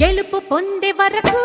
గెలుపు పొందే వరకు